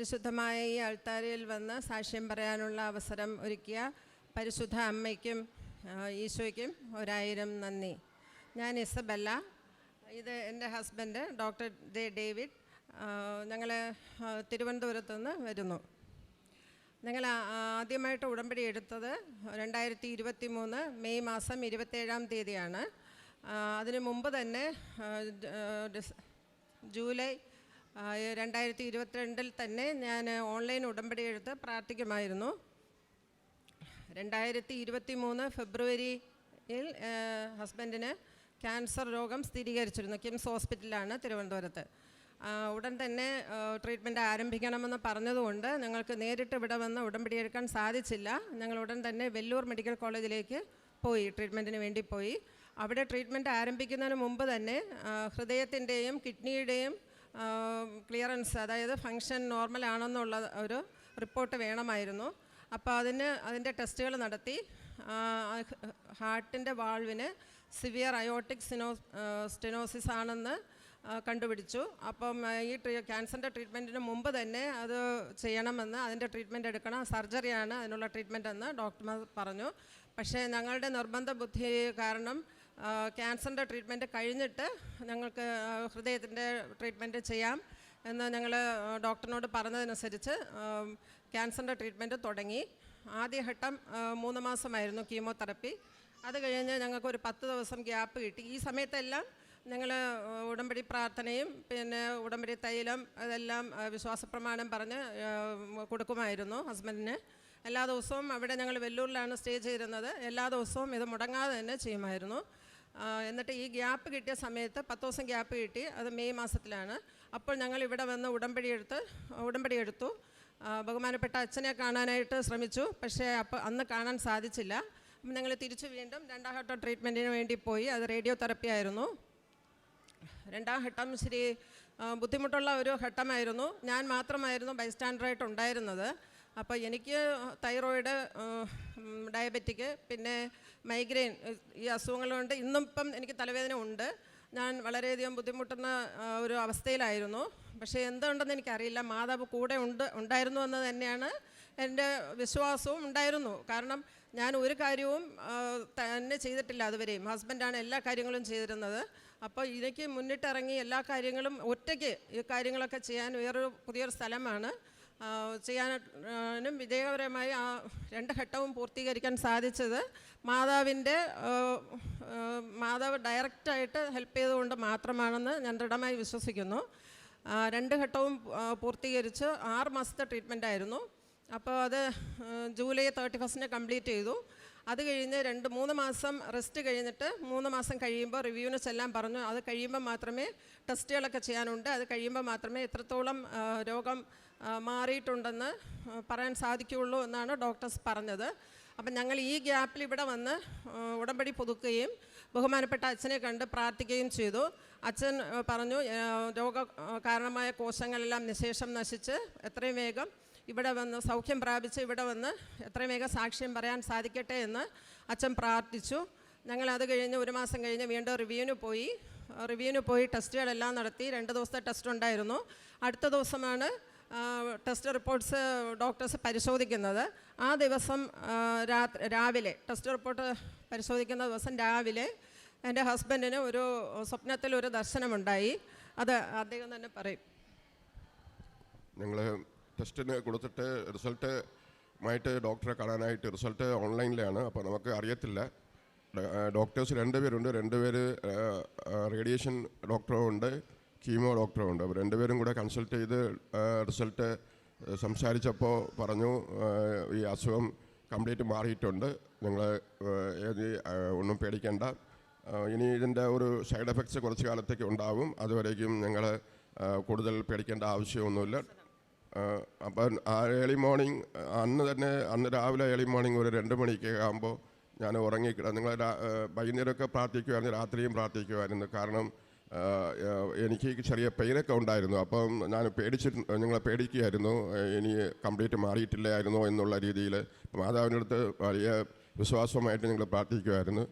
പരിശുദ്ധമായ ഈ അൾത്താരയിൽ വന്ന് സാക്ഷ്യം പറയാനുള്ള അവസരം ഒരുക്കിയ പരിശുദ്ധ അമ്മയ്ക്കും ഈശോയ്ക്കും ഒരായിരം നന്ദി. ഞാൻ ഇസബല്ല ഇത് എന്റെ ഹസ്ബൻഡ് ഡോക്ടർ ജെ ഡേവിഡ് ഞങ്ങൾ തിരുവനന്തപുരത്ത് നിന്ന് വരുന്നു. ഞങ്ങൾ ആദ്യമായിട്ട് ഉടമ്പടി എടുത്തത് രണ്ടായിരത്തി ഇരുപത്തി മൂന്ന് മെയ് മാസം ഇരുപത്തേഴാം തീയതിയാണ്. അതിനു മുമ്പ് തന്നെ ജൂലൈ രണ്ടായിരത്തി ഇരുപത്തിരണ്ടിൽ തന്നെ ഞാൻ ഓൺലൈൻ ഉടമ്പടി എടുത്ത് പ്രാർത്ഥിക്കുമായിരുന്നു. രണ്ടായിരത്തി ഇരുപത്തി മൂന്ന് ഫെബ്രുവരിയിൽ ഹസ്ബൻഡിന് ക്യാൻസർ രോഗം സ്ഥിരീകരിച്ചിരുന്നു. കിംസ് ഹോസ്പിറ്റലാണ് തിരുവനന്തപുരത്ത്. ഉടൻ തന്നെ ട്രീറ്റ്മെന്റ് ആരംഭിക്കണമെന്ന് പറഞ്ഞതുകൊണ്ട് ഞങ്ങൾക്ക് നേരിട്ട് ഇവിടെ വന്ന് ഉടമ്പടി എടുക്കാൻ സാധിച്ചില്ല. ഞങ്ങൾ ഉടൻ തന്നെ വെല്ലൂർ മെഡിക്കൽ കോളേജിലേക്ക് പോയി ട്രീറ്റ്മെന്റിന് വേണ്ടി പോയി. അവിടെ ട്രീറ്റ്മെന്റ് ആരംഭിക്കുന്നതിന് മുമ്പ് തന്നെ ഹൃദയത്തിന്റെയും കിഡ്നിയുടെയും ക്ലിയറൻസ് അതായത് ഫങ്ഷൻ നോർമൽ ആണെന്നുള്ള ഒരു റിപ്പോർട്ട് വേണമായിരുന്നു. അപ്പോൾ അതിന് അതിന്റെ ടെസ്റ്റുകൾ നടത്തി. ഹാർട്ടിന്റെ വാൾവിന് സിവിയർ അയോട്ടിക് സിനോ സ്റ്റെനോസിസ് ആണെന്ന് കണ്ടുപിടിച്ചു. അപ്പം ഈ ട്രീ ക്യാൻസറിന്റെ ട്രീറ്റ്മെന്റിന് മുമ്പ് തന്നെ അത് ചെയ്യണമെന്ന് അതിന്റെ ട്രീറ്റ്മെന്റ് എടുക്കണം. സർജറിയാണ് അതിനുള്ള ട്രീറ്റ്മെന്റെന്ന് ഡോക്ടർമാർ പറഞ്ഞു. പക്ഷേ ഞങ്ങളുടെ നിർബന്ധ ബുദ്ധി കാരണം ക്യാൻസറിന്റെ ട്രീറ്റ്മെന്റ് കഴിഞ്ഞിട്ട് ഞങ്ങൾക്ക് ഹൃദയത്തിന്റെ ട്രീറ്റ്മെന്റ് ചെയ്യാം എന്ന് ഞങ്ങൾ ഡോക്ടറിനോട് പറഞ്ഞതനുസരിച്ച് ക്യാൻസറിന്റെ ട്രീറ്റ്മെന്റ് തുടങ്ങി. ആദ്യഘട്ടം മൂന്ന് മാസമായിരുന്നു കീമോതെറപ്പി. അത് കഴിഞ്ഞ് ഞങ്ങൾക്ക് ഒരു പത്ത് ദിവസം ഗ്യാപ്പ് കിട്ടി. ഈ സമയത്തെല്ലാം ഞങ്ങൾ ഉടമ്പടി പ്രാർത്ഥനയും പിന്നെ ഉടമ്പടി തൈലം അതെല്ലാം വിശ്വാസ വിശ്വാസപ്രമാണം പറഞ്ഞ് കൊടുക്കുമായിരുന്നു ഹസ്ബൻഡിന്. എല്ലാ ദിവസവും അവിടെ ഞങ്ങൾ വെല്ലൂരിലാണ് സ്റ്റേ ചെയ്തിരുന്നത്. എല്ലാ ദിവസവും ഇത് മുടങ്ങാതെ തന്നെ ചെയ്യുമായിരുന്നു. എന്നിട്ട് ഈ ഗ്യാപ്പ് കിട്ടിയ സമയത്ത് പത്ത് ദിവസം ഗ്യാപ്പ് കിട്ടി. അത് മെയ് മാസത്തിലാണ്. അപ്പോൾ ഞങ്ങൾ ഇവിടെ വന്ന് ഉടമ്പടി എടുത്ത് ഉടമ്പടി എടുത്തു. ബഹുമാനപ്പെട്ട അച്ഛനെ കാണാനായിട്ട് ശ്രമിച്ചു. പക്ഷേ അപ്പോൾ അന്ന് കാണാൻ സാധിച്ചില്ല. അപ്പം ഞങ്ങൾ തിരിച്ചു വീണ്ടും രണ്ടാം ഘട്ടം ട്രീറ്റ്മെന്റിന് വേണ്ടി പോയി. അത് റേഡിയോ തെറപ്പി ആയിരുന്നു. രണ്ടാം ഘട്ടം ശരി ബുദ്ധിമുട്ടുള്ള ഒരു ഘട്ടമായിരുന്നു. ഞാൻ മാത്രമായിരുന്നു ബൈസ്റ്റാൻഡറായിട്ട് ഉണ്ടായിരുന്നത്. അപ്പോൾ എനിക്ക് തൈറോയിഡ് ഡയബറ്റിക് പിന്നെ മൈഗ്രെയിൻ ഈ അസുഖങ്ങളുണ്ട്. ഇന്നും ഇപ്പം എനിക്ക് തലവേദന ഉണ്ട്. ഞാൻ വളരെയധികം ബുദ്ധിമുട്ടുന്ന ഒരു അവസ്ഥയിലായിരുന്നു. പക്ഷേ എന്തുണ്ടെന്ന് എനിക്കറിയില്ല. മാതാവ് കൂടെ ഉണ്ട് ഉണ്ടായിരുന്നു എന്ന് തന്നെയാണ് എന്റെ വിശ്വാസവും ഉണ്ടായിരുന്നു. കാരണം ഞാൻ ഒരു കാര്യവും തന്നെ ചെയ്തിട്ടില്ല അതുവരെയും. ഹസ്ബൻഡാണ് എല്ലാ കാര്യങ്ങളും ചെയ്തിരുന്നത്. അപ്പോൾ എനിക്ക് മുന്നിട്ടിറങ്ങി എല്ലാ കാര്യങ്ങളും ഒറ്റയ്ക്ക് ഈ കാര്യങ്ങളൊക്കെ ചെയ്യാൻ വേറൊരു പുതിയൊരു സ്ഥലമാണ്. ചെയ്യാനും വിജയകരമായി ആ രണ്ട് ഘട്ടവും പൂർത്തീകരിക്കാൻ സാധിച്ചത് മാതാവിന്റെ മാതാവ് ഡയറക്റ്റായിട്ട് ഹെൽപ്പ് ചെയ്തുകൊണ്ട് മാത്രമാണെന്ന് ഞാൻ ദൃഢമായി വിശ്വസിക്കുന്നു. രണ്ട് ഘട്ടവും പൂർത്തീകരിച്ച് ആറ് മാസത്തെ ട്രീറ്റ്മെന്റ് ആയിരുന്നു. അപ്പോൾ അത് ജൂലൈ തേർട്ടി ഫസ്റ്റിന് കംപ്ലീറ്റ് ചെയ്തു. അത് കഴിഞ്ഞ് രണ്ട് മൂന്ന് മാസം റെസ്റ്റ് കഴിഞ്ഞിട്ട് മൂന്ന് മാസം കഴിയുമ്പോൾ റിവ്യൂവിന് ചെല്ലാൻ പറഞ്ഞു. അത് കഴിയുമ്പോൾ മാത്രമേ ടെസ്റ്റുകളൊക്കെ ചെയ്യാനുണ്ട്. അത് കഴിയുമ്പോൾ മാത്രമേ എത്രത്തോളം രോഗം മാറിയിട്ടുണ്ടെന്ന് പറയാൻ സാധിക്കുകയുള്ളൂ എന്നാണ് ഡോക്ടേഴ്സ് പറഞ്ഞത്. അപ്പം ഞങ്ങൾ ഈ ഗ്യാപ്പിൽ ഇവിടെ വന്ന് ഉടമ്പടി പുതുക്കുകയും ബഹുമാനപ്പെട്ട അച്ഛനെ കണ്ട് പ്രാർത്ഥിക്കുകയും ചെയ്തു. അച്ഛൻ പറഞ്ഞു രോഗ കാരണമായ കോശങ്ങളെല്ലാം നിശേഷം നശിച്ച് എത്രയും വേഗം ഇവിടെ വന്ന് സൗഖ്യം പ്രാപിച്ച് ഇവിടെ വന്ന് എത്രയും വേഗം സാക്ഷ്യം പറയാൻ സാധിക്കട്ടെ എന്ന് അച്ഛൻ പ്രാർത്ഥിച്ചു. ഞങ്ങൾ അത് കഴിഞ്ഞ് ഒരു മാസം കഴിഞ്ഞ് വീണ്ടും റിവ്യൂവിന് പോയി. റിവ്യൂവിന് പോയി ടെസ്റ്റുകളെല്ലാം നടത്തി. രണ്ട് ദിവസത്തെ ടെസ്റ്റ് ഉണ്ടായിരുന്നു. അടുത്ത ദിവസമാണ് ടെസ്റ്റ് റിപ്പോർട്ട്സ് ഡോക്ടേഴ്സ് പരിശോധിക്കുന്നത്. ആ ദിവസം രാവിലെ ടെസ്റ്റ് റിപ്പോർട്ട് പരിശോധിക്കുന്ന ദിവസം രാവിലെ എന്റെ ഹസ്ബൻഡിന് ഒരു സ്വപ്നത്തിൽ ഒരു ദർശനമുണ്ടായി. അത് അദ്ദേഹം തന്നെ പറയും. ഞങ്ങൾ ടെസ്റ്റിന് കൊടുത്തിട്ട് റിസൾട്ട് മായിട്ട് ഡോക്ടറെ കാണാനായിട്ട് റിസൾട്ട് ഓൺലൈനിലാണ് അപ്പോൾ നമുക്ക് അറിയത്തില്ല. ഡോക്ടേഴ്സ് രണ്ട് പേരുണ്ട് രണ്ടുപേരുണ്ട്. രണ്ടുപേര് റേഡിയേഷൻ ഡോക്ടറും ഉണ്ട്. കീമോ ഡോക്ടറും ഉണ്ട്. അപ്പോൾ രണ്ടുപേരും കൂടെ കൺസൾട്ട് ചെയ്ത് റിസൾട്ട് സംസാരിച്ചപ്പോൾ പറഞ്ഞു ഈ അസുഖം കംപ്ലീറ്റ് മാറിയിട്ടുണ്ട്. നിങ്ങൾ ഒന്നും പേടിക്കേണ്ട. ഇനി ഇതിന്റെ ഒരു സൈഡ് എഫക്ട്സ് കുറച്ച് കാലത്തേക്ക് ഉണ്ടാവും. അതുവരേക്കും ഞങ്ങൾ കൂടുതൽ പേടിക്കേണ്ട ആവശ്യമൊന്നുമില്ല. അപ്പം ആ ഏർലി മോർണിംഗ് അന്ന് തന്നെ അന്ന് രാവിലെ ഏർലി മോർണിംഗ് ഒരു രണ്ട് മണിക്ക് ആകുമ്പോൾ ഞാൻ ഉറങ്ങിക്കിട നിങ്ങൾ വൈകുന്നേരമൊക്കെ പ്രാർത്ഥിക്കുമായിരുന്നു രാത്രിയും പ്രാർത്ഥിക്കുമായിരുന്നു കാരണം എനിക്ക് ചെറിയ പെയിനൊക്കെ ഉണ്ടായിരുന്നു. അപ്പം ഞാൻ പേടിച്ചിരുന്നു ഞങ്ങളെ പേടിക്കുകയായിരുന്നു. ഇനി കംപ്ലീറ്റ് മാറിയിട്ടില്ലായിരുന്നോ എന്നുള്ള രീതിയിൽ മാതാവിന്റെ അടുത്ത് വലിയ വിശ്വാസമായിട്ട് ഞങ്ങൾ പ്രാർത്ഥിക്കുമായിരുന്നു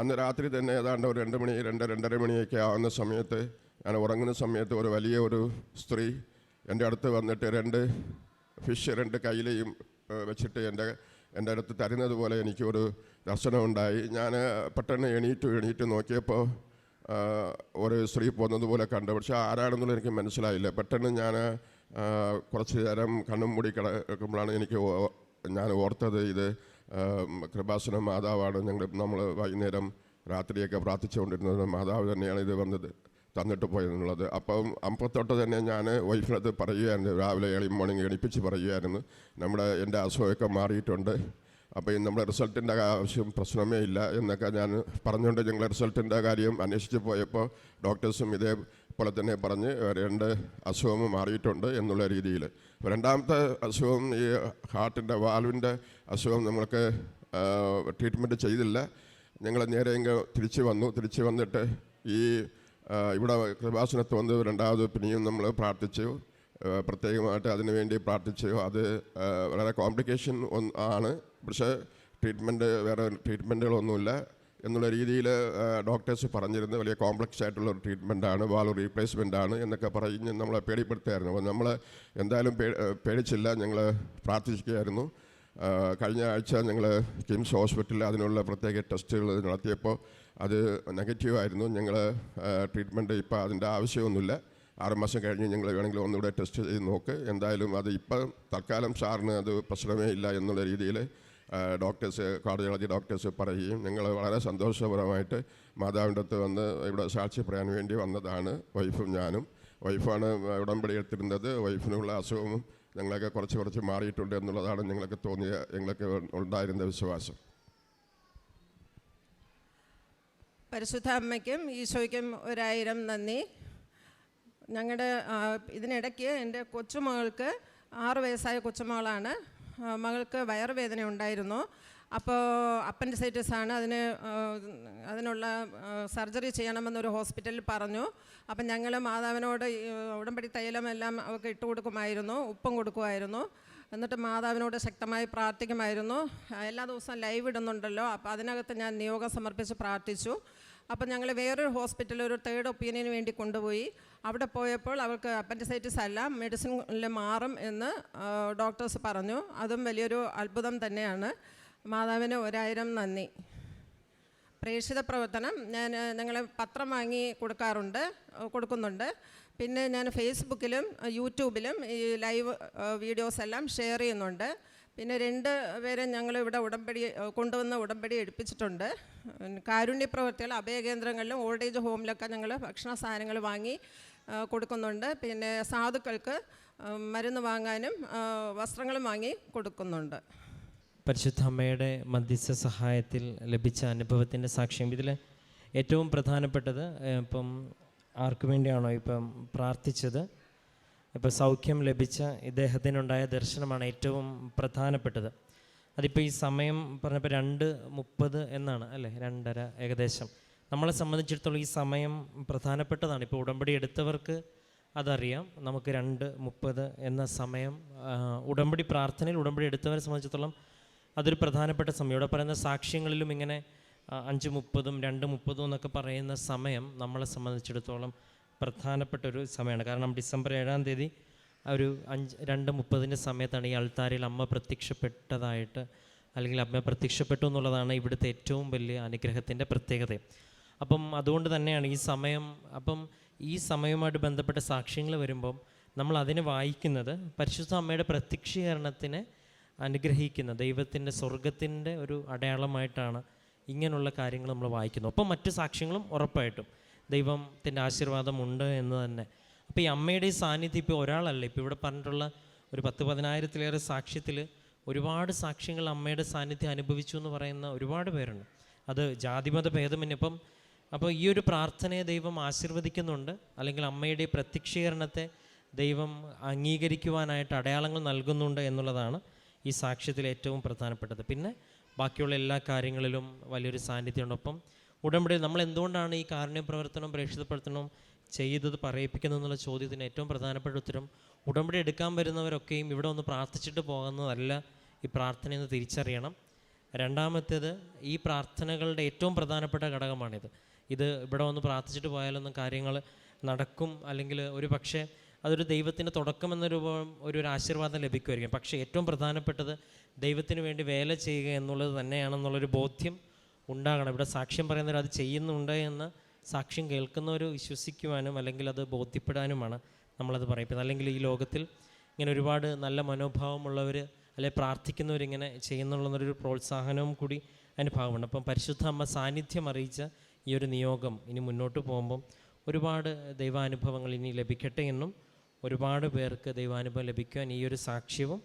അന്ന് രാത്രി തന്നെ ഏതാണ്ട് ഒരു രണ്ട് മണി രണ്ട് രണ്ടര മണിയൊക്കെ ആവുന്ന സമയത്ത് ഞാൻ ഉറങ്ങുന്ന സമയത്ത് ഒരു വലിയ ഒരു സ്ത്രീ എന്റെ അടുത്ത് വന്നിട്ട് രണ്ട് ഫിഷ് രണ്ട് കയ്യിലെയും വെച്ചിട്ട് എന്റെ എന്റെ അടുത്ത് തരുന്നത് പോലെ എനിക്കൊരു ദർശനമുണ്ടായി. ഞാൻ പെട്ടെന്ന് എണീറ്റു എണീറ്റ് നോക്കിയപ്പോൾ ഒരു സ്ത്രീ പോകുന്നത് പോലെ കണ്ടു. പക്ഷേ ആരാണെന്നുള്ള എനിക്ക് മനസ്സിലായില്ല. പെട്ടെന്ന് ഞാൻ കുറച്ച് നേരം കണ്ണും മൂടി കിടക്കുമ്പോഴാണ് എനിക്ക് ഞാൻ ഓർത്തത് ഇത് കൃപാസന മാതാവാണ് ഞങ്ങൾ നമ്മൾ വൈകുന്നേരം രാത്രിയൊക്കെ പ്രാർത്ഥിച്ചുകൊണ്ടിരുന്നത്. മാതാവ് തന്നെയാണ് ഇത് വന്നത് തന്നിട്ട് പോയെന്നുള്ളത് അപ്പം അപ്പത്തൊട്ട് തന്നെ ഞാൻ വൈഫിനത് പറയുകയായിരുന്നു രാവിലെ ഏളി മോർണിംഗ് എണിപ്പിച്ച് പറയുകയായിരുന്നു. നമ്മുടെ എന്റെ അസുഖമൊക്കെ മാറിയിട്ടുണ്ട്. അപ്പോൾ നമ്മുടെ റിസൾട്ടിന്റെ ആവശ്യം പ്രശ്നമേ ഇല്ല എന്നൊക്കെ ഞാൻ പറഞ്ഞുകൊണ്ട് ഞങ്ങൾ റിസൾട്ടിന്റെ കാര്യം അന്വേഷിച്ച് പോയപ്പോൾ ഡോക്ടേഴ്സും ഇതേപോലെ തന്നെ പറഞ്ഞ് രണ്ട് അസുഖം മാറിയിട്ടുണ്ട് എന്നുള്ള രീതിയിൽ രണ്ടാമത്തെ അസുഖം ഈ ഹാർട്ടിന്റെ വാൽവിന്റെ അസുഖം നമ്മൾക്ക് ട്രീറ്റ്മെന്റ് ചെയ്തില്ല. ഞങ്ങൾ നേരെ ഇങ്ങ് തിരിച്ച് വന്നു. തിരിച്ച് വന്നിട്ട് ഈ ഇവിടെ കൃപാസനത്ത് വന്ന് രണ്ടാമത് പിന്നെയും നമ്മൾ പ്രാർത്ഥിച്ചു. പ്രത്യേകമായിട്ട് അതിനുവേണ്ടി പ്രാർത്ഥിച്ചു. അത് വളരെ കോംപ്ലിക്കേഷൻ ആണ്. പക്ഷേ ട്രീറ്റ്മെന്റ് വേറെ ട്രീറ്റ്മെന്റുകളൊന്നുമില്ല എന്നുള്ള രീതിയിൽ ഡോക്ടേഴ്സ് പറഞ്ഞിരുന്നു വലിയ കോംപ്ലക്സ് ആയിട്ടുള്ള ഒരു ട്രീറ്റ്മെന്റാണ് വാൾ റീപ്ലേസ്മെന്റ് ആണ് എന്നൊക്കെ പറഞ്ഞ് നമ്മളെ പേടിപ്പെടുത്തായിരുന്നു അപ്പോൾ നമ്മൾ എന്തായാലും പേടിച്ചില്ല ഞങ്ങൾ പ്രാർത്ഥിക്കുകയായിരുന്നു കഴിഞ്ഞ ആഴ്ച ഞങ്ങൾ കിംസ് ഹോസ്പിറ്റലിൽ അതിനുള്ള പ്രത്യേക ടെസ്റ്റുകൾ നടത്തിയപ്പോൾ അത് നെഗറ്റീവായിരുന്നു ഞങ്ങൾ ട്രീറ്റ്മെന്റ് ഇപ്പോൾ അതിന്റെ ആവശ്യമൊന്നുമില്ല. ആറ് മാസം കഴിഞ്ഞ് ഞങ്ങൾ വേണമെങ്കിൽ ഒന്നുകൂടെ ടെസ്റ്റ് ചെയ്ത് നോക്ക്. എന്തായാലും അത് ഇപ്പം തൽക്കാലം സാറിന് അത് പ്രശ്നമേ ഇല്ല എന്നുള്ള രീതിയിൽ ഡോക്ടേഴ്സ് കാർഡിയോളജി ഡോക്ടേഴ്സ് പറയുകയും നിങ്ങൾ വളരെ സന്തോഷപരമായിട്ട് മാതാവിന്റെ അടുത്ത് വന്ന് ഇവിടെ സാക്ഷി പറയാൻ വേണ്ടി വന്നതാണ്. വൈഫും ഞാനും. വൈഫാണ് ഉടമ്പടി എടുത്തിരുന്നത്. വൈഫിനുള്ള അസുഖവും ഞങ്ങളൊക്കെ കുറച്ച് കുറച്ച് മാറിയിട്ടുണ്ട് എന്നുള്ളതാണ് ഞങ്ങൾക്ക് തോന്നിയ ഞങ്ങൾക്ക് ഉണ്ടായിരുന്ന വിശ്വാസം. പരിശുദ്ധ അമ്മയ്ക്കും ഈശോയ്ക്കും ഒരായിരം നന്ദി. ഞങ്ങളുടെ ഇതിനിടയ്ക്ക് എന്റെ കൊച്ചുമകൾക്ക് ആറ് വയസ്സായ കൊച്ചുമകളാണ്. മകൾക്ക് വയറുവേദന ഉണ്ടായിരുന്നു. അപ്പോൾ അപ്പൻഡിസൈറ്റിസ് ആണ് അതിന് അതിനുള്ള സർജറി ചെയ്യണമെന്നൊരു ഹോസ്പിറ്റലിൽ പറഞ്ഞു. അപ്പം ഞങ്ങൾ മാതാവിനോട് ഉടമ്പടി തൈലമെല്ലാം അവർക്ക് ഇട്ട് കൊടുക്കുമായിരുന്നു. ഉപ്പും കൊടുക്കുമായിരുന്നു. എന്നിട്ട് മാതാവിനോട് ശക്തമായി പ്രാർത്ഥിക്കുമായിരുന്നു. എല്ലാ ദിവസവും ലൈവ് ഇടുന്നുണ്ടല്ലോ. അപ്പോൾ അതിനകത്ത് ഞാൻ നിയോഗം സമർപ്പിച്ച് പ്രാർത്ഥിച്ചു. അപ്പം ഞങ്ങൾ വേറൊരു ഹോസ്പിറ്റലിൽ ഒരു തേർഡ് ഒപ്പീനിയന് വേണ്ടി കൊണ്ടുപോയി. അവിടെ പോയപ്പോൾ അവൾക്ക് അപ്പൻഡിസൈറ്റിസ് അല്ല മെഡിസിനിൽ മാറും എന്ന് ഡോക്ടേഴ്സ് പറഞ്ഞു. അതും വലിയൊരു അത്ഭുതം തന്നെയാണ്. മാതാവിന് ഒരായിരം നന്ദി. പ്രേക്ഷിത പ്രവർത്തനം ഞാൻ ഞങ്ങൾ പത്രം വാങ്ങി കൊടുക്കാറുണ്ട് കൊടുക്കുന്നുണ്ട്. പിന്നെ ഞാൻ ഫേസ്ബുക്കിലും യൂട്യൂബിലും ഈ ലൈവ് വീഡിയോസ് എല്ലാം ഷെയർ ചെയ്യുന്നുണ്ട്. പിന്നെ രണ്ട് പേരെ ഞങ്ങൾ ഇവിടെ ഉടമ്പടി കൊണ്ടുവന്ന ഉടമ്പടി എടുപ്പിച്ചിട്ടുണ്ട്. കാരുണ്യ പ്രവർത്തികൾ അഭയകേന്ദ്രങ്ങളിലും ഓൾഡ് ഏജ് ഹോമിലൊക്കെ ഞങ്ങൾ ഭക്ഷണ സാധനങ്ങൾ വാങ്ങി കൊടുക്കുന്നുണ്ട്. പിന്നെ സാധുക്കൾക്ക് മരുന്ന് വാങ്ങാനും വസ്ത്രങ്ങളും വാങ്ങി കൊടുക്കുന്നുണ്ട്. പരിശുദ്ധ അമ്മയുടെ മധ്യസ്ഥ സഹായത്തിൽ ലഭിച്ച അനുഭവത്തിന്റെ സാക്ഷ്യം. ഇതിൽ ഏറ്റവും പ്രധാനപ്പെട്ടത് ഇപ്പം ആർക്കു വേണ്ടിയാണോ ഇപ്പം പ്രാർത്ഥിച്ചത്? ഇപ്പം സൗഖ്യം ലഭിച്ച ഇദ്ദേഹത്തിനുണ്ടായ ദർശനമാണ് ഏറ്റവും പ്രധാനപ്പെട്ടത്. അതിപ്പോൾ ഈ സമയം പറഞ്ഞപ്പോൾ രണ്ട് മുപ്പത് എന്നാണ് അല്ലേ? രണ്ടര ഏകദേശം. നമ്മളെ സംബന്ധിച്ചിടത്തോളം ഈ സമയം പ്രധാനപ്പെട്ടതാണ്. ഇപ്പോൾ ഉടമ്പടി എടുത്തവർക്ക് അതറിയാം. നമുക്ക് രണ്ട് മുപ്പത് എന്ന സമയം ഉടമ്പടി പ്രാർത്ഥനയിൽ ഉടമ്പടി എടുത്തവരെ സംബന്ധിച്ചിടത്തോളം അതൊരു പ്രധാനപ്പെട്ട സമയം. ഇവിടെ പറയുന്ന സാക്ഷ്യങ്ങളിലും ഇങ്ങനെ അഞ്ച് മുപ്പതും രണ്ട് മുപ്പതും എന്നൊക്കെ പറയുന്ന സമയം നമ്മളെ സംബന്ധിച്ചിടത്തോളം പ്രധാനപ്പെട്ട ഒരു സമയമാണ്. കാരണം ഡിസംബർ ഏഴാം തീയതി ഒരു അഞ്ച് രണ്ട് മുപ്പതിന്റെ സമയത്താണ് ഈ അൾത്താരിൽ അമ്മ പ്രത്യക്ഷപ്പെട്ടതായിട്ട് അല്ലെങ്കിൽ അമ്മ പ്രത്യക്ഷപ്പെട്ടു എന്നുള്ളതാണ് ഇവിടുത്തെ ഏറ്റവും വലിയ അനുഗ്രഹത്തിന്റെ പ്രത്യേകത. അപ്പം അതുകൊണ്ട് തന്നെയാണ് ഈ സമയം അപ്പം ഈ സമയവുമായിട്ട് ബന്ധപ്പെട്ട സാക്ഷ്യങ്ങൾ വരുമ്പം നമ്മൾ അതിനെ വായിക്കുന്നത് പരിശുദ്ധ അമ്മയുടെ പ്രത്യക്ഷീകരണത്തിനെ അനുഗ്രഹിക്കുന്ന ദൈവത്തിന്റെ സ്വർഗത്തിന്റെ ഒരു അടയാളമായിട്ടാണ് ഇങ്ങനെയുള്ള കാര്യങ്ങൾ നമ്മൾ വായിക്കുന്നത്. ഒപ്പം മറ്റു സാക്ഷ്യങ്ങളും ഉറപ്പായിട്ടും ദൈവത്തിന്റെ ആശീർവാദം ഉണ്ട് എന്ന് തന്നെ. അപ്പോൾ ഈ അമ്മയുടെ ഈ സാന്നിധ്യം ഇപ്പോൾ ഒരാളല്ല. ഇപ്പോൾ ഇവിടെ പറഞ്ഞിട്ടുള്ള ഒരു പത്ത് പതിനായിരത്തിലേറെ സാക്ഷ്യത്തിൽ ഒരുപാട് സാക്ഷ്യങ്ങൾ അമ്മയുടെ സാന്നിധ്യം അനുഭവിച്ചു എന്ന് പറയുന്ന ഒരുപാട് പേരുണ്ട്. അത് ജാതിമത ഭേദമന്യം ഇപ്പം അപ്പോൾ ഈ ഒരു പ്രാർത്ഥനയെ ദൈവം ആശീർവദിക്കുന്നുണ്ട്. അല്ലെങ്കിൽ അമ്മയുടെ പ്രത്യക്ഷീകരണത്തെ ദൈവം അംഗീകരിക്കുവാനായിട്ട് അടയാളങ്ങൾ നൽകുന്നുണ്ട് എന്നുള്ളതാണ് ഈ സാക്ഷ്യത്തിൽ ഏറ്റവും പ്രധാനപ്പെട്ടത്. പിന്നെ ബാക്കിയുള്ള എല്ലാ കാര്യങ്ങളിലും വലിയൊരു സാന്നിധ്യമുണ്ട്. ഒപ്പം ഉടമ്പടി നമ്മൾ എന്തുകൊണ്ടാണ് ഈ കാരുണ്യ പ്രവർത്തനം പ്രേക്ഷിത പ്രവർത്തനം ചെയ്തത് പറയിപ്പിക്കുന്നത് എന്നുള്ള ചോദ്യത്തിന് ഏറ്റവും പ്രധാനപ്പെട്ട ഉത്തരം ഉടമ്പടി എടുക്കാൻ വരുന്നവരൊക്കെയും ഇവിടെ ഒന്ന് പ്രാർത്ഥിച്ചിട്ട് പോകുന്നതല്ല ഈ പ്രാർത്ഥനയെന്ന് തിരിച്ചറിയണം. രണ്ടാമത്തേത് ഈ പ്രാർത്ഥനകളുടെ ഏറ്റവും പ്രധാനപ്പെട്ട ഘടകമാണിത്. ഇത് ഇവിടെ വന്ന് പ്രാർത്ഥിച്ചിട്ട് പോയാലൊന്നും കാര്യങ്ങൾ നടക്കും അല്ലെങ്കിൽ ഒരു പക്ഷേ അതൊരു ദൈവത്തിന്റെ തുടക്കം എന്ന രൂപം ഒരു ഒരു ആശീർവാദം ലഭിക്കുമായിരിക്കും. പക്ഷേ ഏറ്റവും പ്രധാനപ്പെട്ടത് ദൈവത്തിന് വേണ്ടി വേല ചെയ്യുക എന്നുള്ളത് തന്നെയാണെന്നുള്ളൊരു ബോധ്യം ഉണ്ടാകണം. ഇവിടെ സാക്ഷ്യം പറയുന്നവർ അത് ചെയ്യുന്നുണ്ട് എന്ന് സാക്ഷ്യം കേൾക്കുന്നവർ വിശ്വസിക്കുവാനും അല്ലെങ്കിൽ അത് ബോധ്യപ്പെടാനുമാണ് നമ്മളത് പറയുന്നത് അല്ലെങ്കിൽ ഈ ലോകത്തിൽ ഇങ്ങനെ ഒരുപാട് നല്ല മനോഭാവമുള്ളവർ അല്ലെങ്കിൽ പ്രാർത്ഥിക്കുന്നവരിങ്ങനെ ചെയ്യുന്നുള്ളൊരു പ്രോത്സാഹനവും കൂടി അതിന്റെ ഭാഗമുണ്ട്. അപ്പം പരിശുദ്ധ അമ്മ സാന്നിധ്യം അറിയിച്ച ഈ ഒരു നിയോഗം ഇനി മുന്നോട്ട് പോകുമ്പം ഒരുപാട് ദൈവാനുഭവങ്ങൾ ഇനി ലഭിക്കട്ടെ എന്നും ഒരുപാട് പേർക്ക് ദൈവാനുഭവം ലഭിക്കുവാൻ ഈ ഒരു സാക്ഷ്യവും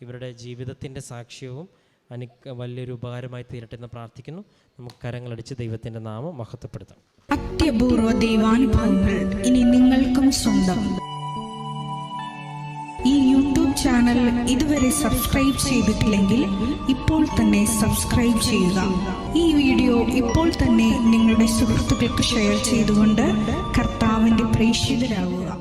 ഇവരുടെ ജീവിതത്തിന്റെ സാക്ഷ്യവും എനിക്ക് വലിയൊരു ഉപകാരമായി തീരട്ടെ എന്ന് പ്രാർത്ഥിക്കുന്നു. നമുക്ക് കരങ്ങളടിച്ച് ദൈവത്തിന്റെ നാമം മഹത്വപ്പെടുത്താം. അത്യപൂർവ ദൈവാനുഭവങ്ങൾ ഇനി നിങ്ങൾക്കും സ്വന്തം. ഈ യൂട്യൂബ് ചാനൽ ഇതുവരെ സബ്സ്ക്രൈബ് ചെയ്തിട്ടില്ലെങ്കിൽ ഇപ്പോൾ തന്നെ സബ്സ്ക്രൈബ് ചെയ്യുക. ഈ വീഡിയോ ഇപ്പോൾ തന്നെ നിങ്ങളുടെ സുഹൃത്തുക്കൾക്ക് ഷെയർ ചെയ്തുകൊണ്ട് കർത്താവിന്റെ പ്രേക്ഷിതരാകുക.